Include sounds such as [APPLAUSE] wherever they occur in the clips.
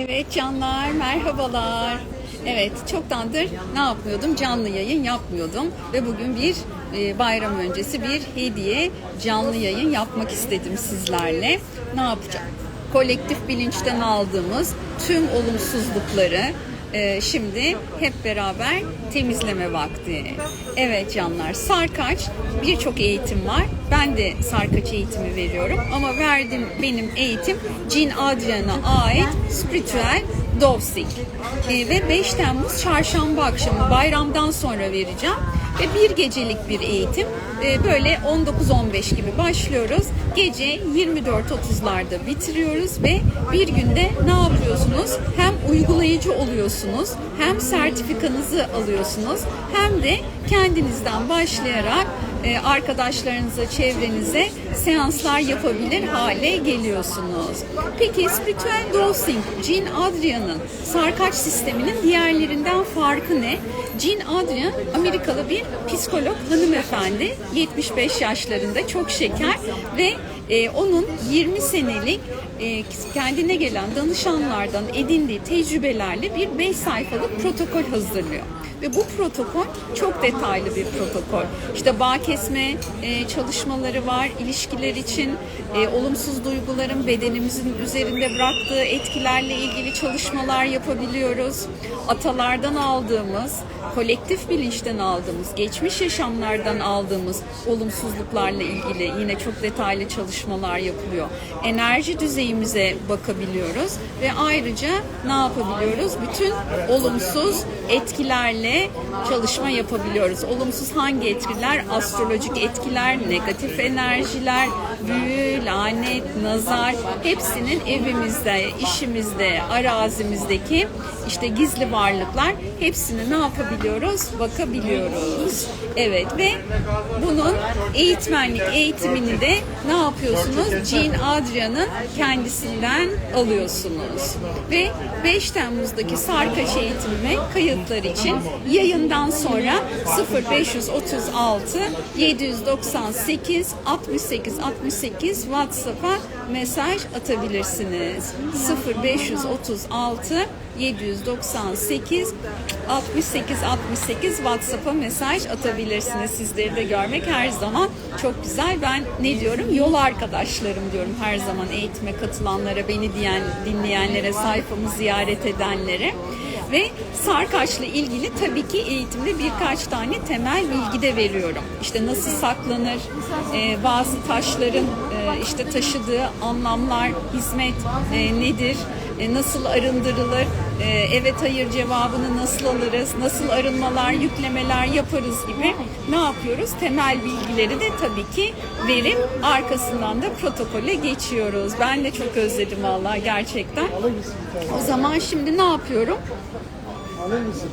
Evet canlar merhabalar. Evet çoktandır ne yapmıyordum? Canlı yayın yapmıyordum ve bugün bir e, bayram öncesi bir hediye canlı yayın yapmak istedim sizlerle. Ne yapacağım? Kolektif bilinçten aldığımız tüm olumsuzlukları e, şimdi hep beraber temizleme vakti. Evet canlar sarkaç birçok eğitim var. Ben de sarkaç eğitimi veriyorum ama verdiğim benim eğitim Cin Adrian'a ait spiritüel dosing. E, ve 5 Temmuz çarşamba akşamı bayramdan sonra vereceğim ve bir gecelik bir eğitim. E, böyle 19-15 gibi başlıyoruz. Gece 24.30'larda bitiriyoruz ve bir günde ne yapıyorsunuz? Hem uygulayıcı oluyorsunuz, hem sertifikanızı alıyorsunuz, hem de kendinizden başlayarak e, arkadaşlarınıza, çevrenize seanslar yapabilir hale geliyorsunuz. Peki spiritüel dosing, Jean Adrian'ın sarkaç sisteminin diğerlerinden farkı ne? Jean Adrian Amerikalı bir psikolog hanımefendi. 75 yaşlarında çok şeker ve e, onun 20 senelik e, kendine gelen danışanlardan edindiği tecrübelerle bir 5 sayfalık protokol hazırlıyor. Ve bu protokol çok detaylı bir protokol. İşte bağ kesme e, çalışmaları var, ilişkiler için e, olumsuz duyguların bedenimizin üzerinde bıraktığı etkilerle ilgili çalışmalar yapabiliyoruz. Atalardan aldığımız, kolektif bilinçten aldığımız, geçmiş yaşamlardan aldığımız olumsuzluklarla ilgili yine çok detaylı çalışmalar yapılıyor. Enerji düzeyimize bakabiliyoruz ve ayrıca ne yapabiliyoruz? Bütün olumsuz etkilerle çalışma yapabiliyoruz. Olumsuz hangi etkiler? Astrolojik etkiler, negatif enerjiler, büyü, lanet, nazar hepsinin evimizde, işimizde, arazimizdeki işte gizli varlıklar hepsini ne yapabiliyoruz? Bakabiliyoruz. Evet ve bunun eğitmenlik eğitimini de ne yapıyorsunuz? Jean Adrian'ın kendisinden alıyorsunuz. Ve 5 Temmuz'daki Sarkaç eğitimime kayıtlar için yayından sonra 0536 798 68 68 WhatsApp'a mesaj atabilirsiniz. 0536 798 68 68 WhatsApp'a mesaj atabilirsiniz. Sizleri de görmek her zaman çok güzel. Ben ne diyorum? Yol arkadaşlarım diyorum her zaman eğitime katılanlara, beni diyen, dinleyenlere, sayfamı ziyaret edenlere. Ve sarkaçla ilgili tabii ki eğitimde birkaç tane temel bilgi de veriyorum. İşte nasıl saklanır, e, bazı taşların e, işte taşıdığı anlamlar, hizmet e, nedir, e, nasıl arındırılır, evet hayır cevabını nasıl alırız, nasıl arınmalar, yüklemeler yaparız gibi ne yapıyoruz? Temel bilgileri de tabii ki verip arkasından da protokole geçiyoruz. Ben de çok özledim vallahi gerçekten. O zaman şimdi ne yapıyorum? Alır mısın?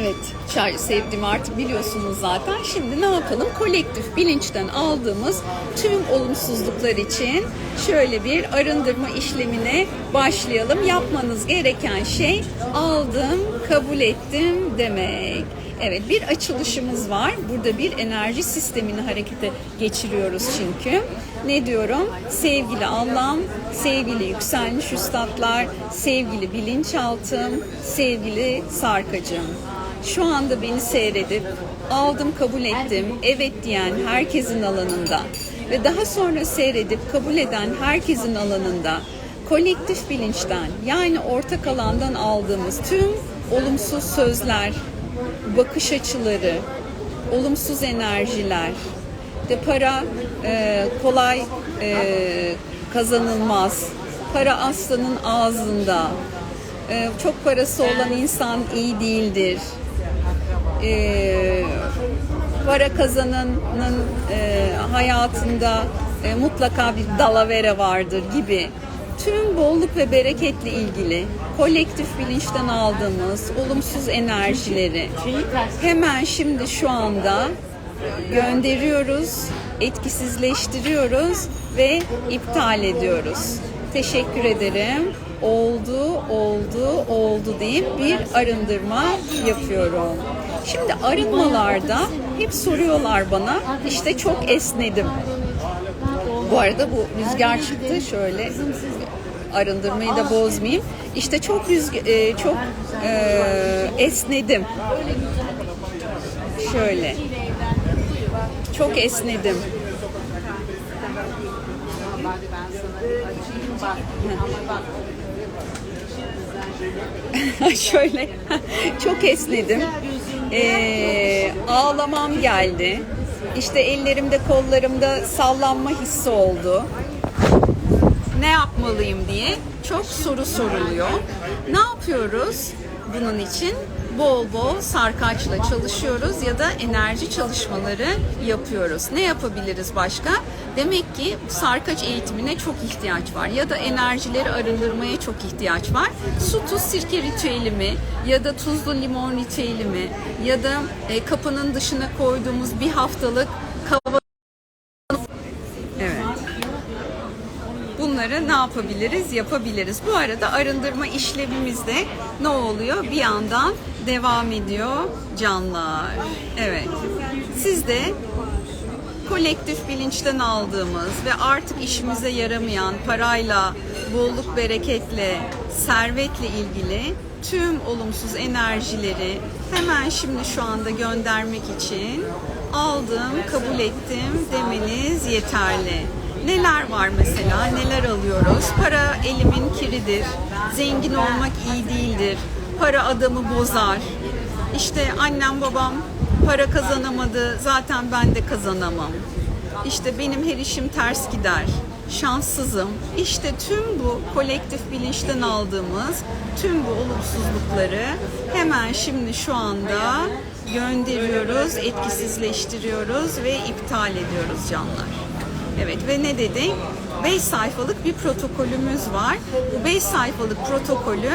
Evet, çay sevdiğimi artık biliyorsunuz zaten. Şimdi ne yapalım? Kolektif bilinçten aldığımız tüm olumsuzluklar için şöyle bir arındırma işlemine başlayalım. Yapmanız gereken şey aldım, kabul ettim demek. Evet bir açılışımız var. Burada bir enerji sistemini harekete geçiriyoruz çünkü. Ne diyorum? Sevgili Allah'ım, sevgili yükselmiş üstadlar, sevgili bilinçaltım, sevgili sarkacım. Şu anda beni seyredip aldım kabul ettim. Evet diyen herkesin alanında ve daha sonra seyredip kabul eden herkesin alanında kolektif bilinçten yani ortak alandan aldığımız tüm olumsuz sözler, bakış açıları, olumsuz enerjiler, de para e, kolay e, kazanılmaz, para aslanın ağzında, e, çok parası olan insan iyi değildir, e, para kazananın e, hayatında e, mutlaka bir dalavere vardır gibi tüm bolluk ve bereketle ilgili kolektif bilinçten aldığımız olumsuz enerjileri hemen şimdi şu anda gönderiyoruz, etkisizleştiriyoruz ve iptal ediyoruz. Teşekkür ederim. Oldu, oldu, oldu deyip bir arındırma yapıyorum. Şimdi arınmalarda hep soruyorlar bana, işte çok esnedim. Bu arada bu rüzgar çıktı şöyle arındırmayı da bozmayayım. İşte çok rüzg e, çok e, esnedim. Şöyle. Çok esnedim. [LAUGHS] Şöyle [LAUGHS] çok esnedim. Ee, ağlamam geldi. İşte ellerimde kollarımda sallanma hissi oldu. Ne yapmalıyım diye çok soru soruluyor. Ne yapıyoruz bunun için? Bol bol sarkaçla çalışıyoruz ya da enerji çalışmaları yapıyoruz. Ne yapabiliriz başka? Demek ki sarkaç eğitimine çok ihtiyaç var ya da enerjileri arındırmaya çok ihtiyaç var. Su tuz sirke ritüeli mi ya da tuzlu limon ritüeli mi ya da e, kapının dışına koyduğumuz bir haftalık kava Evet. Bunları ne yapabiliriz? Yapabiliriz. Bu arada arındırma işlemimiz de ne oluyor? Bir yandan devam ediyor canlar. Evet. Siz de kolektif bilinçten aldığımız ve artık işimize yaramayan parayla, bolluk bereketle, servetle ilgili tüm olumsuz enerjileri hemen şimdi şu anda göndermek için aldım, kabul ettim demeniz yeterli. Neler var mesela? Neler alıyoruz? Para elimin kiridir. Zengin olmak iyi değildir. Para adamı bozar. İşte annem babam para kazanamadı. Zaten ben de kazanamam. İşte benim her işim ters gider. Şanssızım. İşte tüm bu kolektif bilinçten aldığımız tüm bu olumsuzlukları hemen şimdi şu anda gönderiyoruz, etkisizleştiriyoruz ve iptal ediyoruz canlar. Evet ve ne dedik? 5 sayfalık bir protokolümüz var. Bu 5 sayfalık protokolü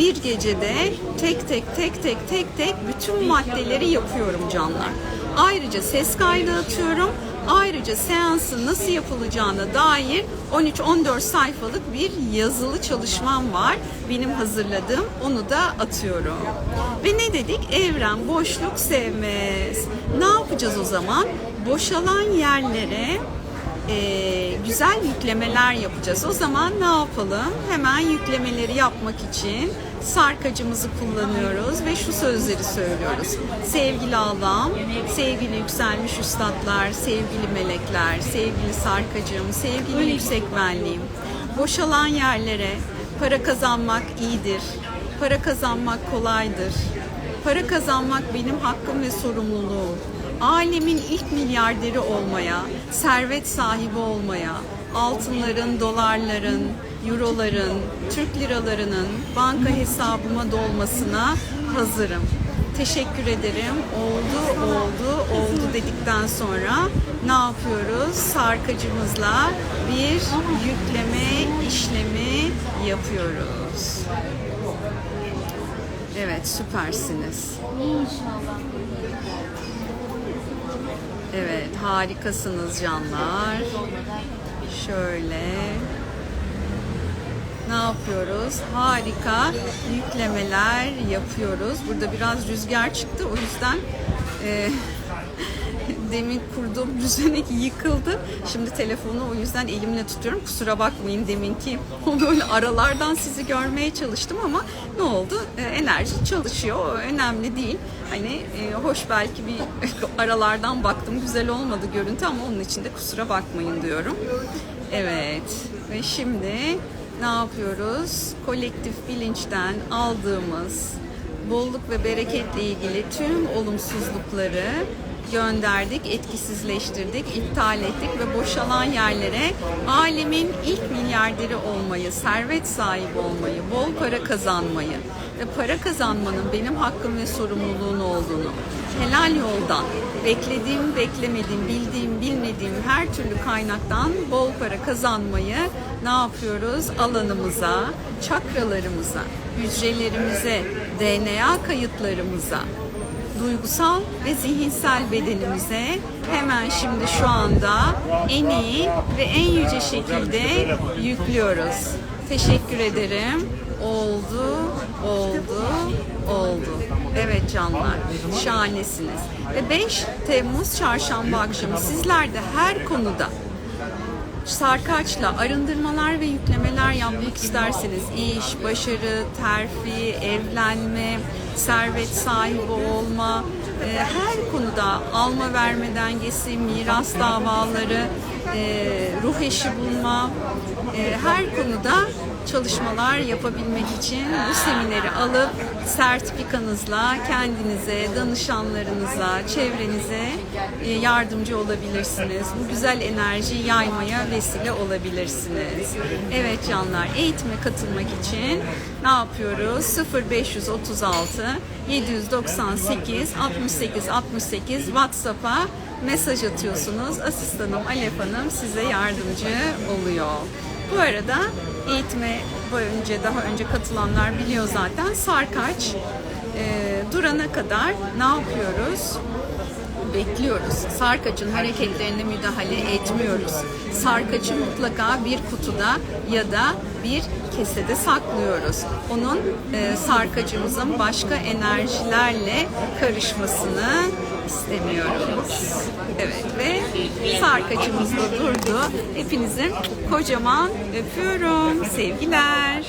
bir gecede tek tek tek tek tek tek bütün maddeleri yapıyorum canlar. Ayrıca ses kaydı atıyorum. Ayrıca seansın nasıl yapılacağına dair 13-14 sayfalık bir yazılı çalışmam var. Benim hazırladığım onu da atıyorum. Ve ne dedik? Evren boşluk sevmez. Ne yapacağız o zaman? Boşalan yerlere e, güzel yüklemeler yapacağız. O zaman ne yapalım? Hemen yüklemeleri yapmak için sarkacımızı kullanıyoruz ve şu sözleri söylüyoruz. Sevgili Allah'ım, sevgili yükselmiş üstadlar, sevgili melekler, sevgili sarkacım, sevgili yüksek benliğim. Boşalan yerlere para kazanmak iyidir. Para kazanmak kolaydır. Para kazanmak benim hakkım ve sorumluluğum alemin ilk milyarderi olmaya, servet sahibi olmaya, altınların, dolarların, euroların, Türk liralarının banka hesabıma dolmasına hazırım. Teşekkür ederim. Oldu, oldu, oldu dedikten sonra ne yapıyoruz? Sarkacımızla bir yükleme işlemi yapıyoruz. Evet, süpersiniz. Evet, harikasınız canlar. Şöyle. Ne yapıyoruz? Harika yüklemeler yapıyoruz. Burada biraz rüzgar çıktı. O yüzden e, [LAUGHS] demin kurduğum düzenek yıkıldı. Şimdi telefonu o yüzden elimle tutuyorum. Kusura bakmayın deminki o [LAUGHS] böyle aralardan sizi görmeye çalıştım ama ne oldu? E, enerji çalışıyor. O önemli değil. Hani e, hoş belki bir [LAUGHS] aralardan baktım. Güzel olmadı görüntü ama onun için de kusura bakmayın diyorum. Evet. Ve şimdi ne yapıyoruz? Kolektif bilinçten aldığımız bolluk ve bereketle ilgili tüm olumsuzlukları gönderdik, etkisizleştirdik, iptal ettik ve boşalan yerlere alemin ilk milyarderi olmayı, servet sahibi olmayı, bol para kazanmayı ve para kazanmanın benim hakkım ve sorumluluğum olduğunu, helal yoldan, beklediğim, beklemediğim, bildiğim, bilmediğim her türlü kaynaktan bol para kazanmayı ne yapıyoruz? Alanımıza, çakralarımıza, hücrelerimize, DNA kayıtlarımıza, duygusal ve zihinsel bedenimize hemen şimdi şu anda en iyi ve en yüce şekilde yüklüyoruz. Teşekkür ederim. Oldu, oldu, oldu. Evet canlar, şahanesiniz. Ve 5 Temmuz çarşamba akşamı sizler de her konuda sarkaçla arındırmalar ve yüklemeler yapmak isterseniz iş, başarı, terfi, evlenme, servet sahibi olma, e, her konuda alma verme dengesi, miras davaları, e, ruh eşi bulma, e, her konuda çalışmalar yapabilmek için bu semineri alıp sertifikanızla kendinize, danışanlarınıza, çevrenize e, yardımcı olabilirsiniz. Bu güzel enerjiyi yaymaya vesile olabilirsiniz. Evet canlar, eğitime katılmak için ne yapıyoruz? 0536 798 68 68 WhatsApp'a mesaj atıyorsunuz. Asistanım Alef Hanım size yardımcı oluyor. Bu arada eğitime önce daha önce katılanlar biliyor zaten sarkaç e, durana kadar ne yapıyoruz? Bekliyoruz. Sarkaçın hareketlerine müdahale etmiyoruz. Sarkaçı mutlaka bir kutuda ya da bir kesede saklıyoruz. Onun e, sarkacımızın başka enerjilerle karışmasını istemiyoruz. Evet ve sarkacımız da durdu. Hepinizi kocaman öpüyorum. Sevgiler.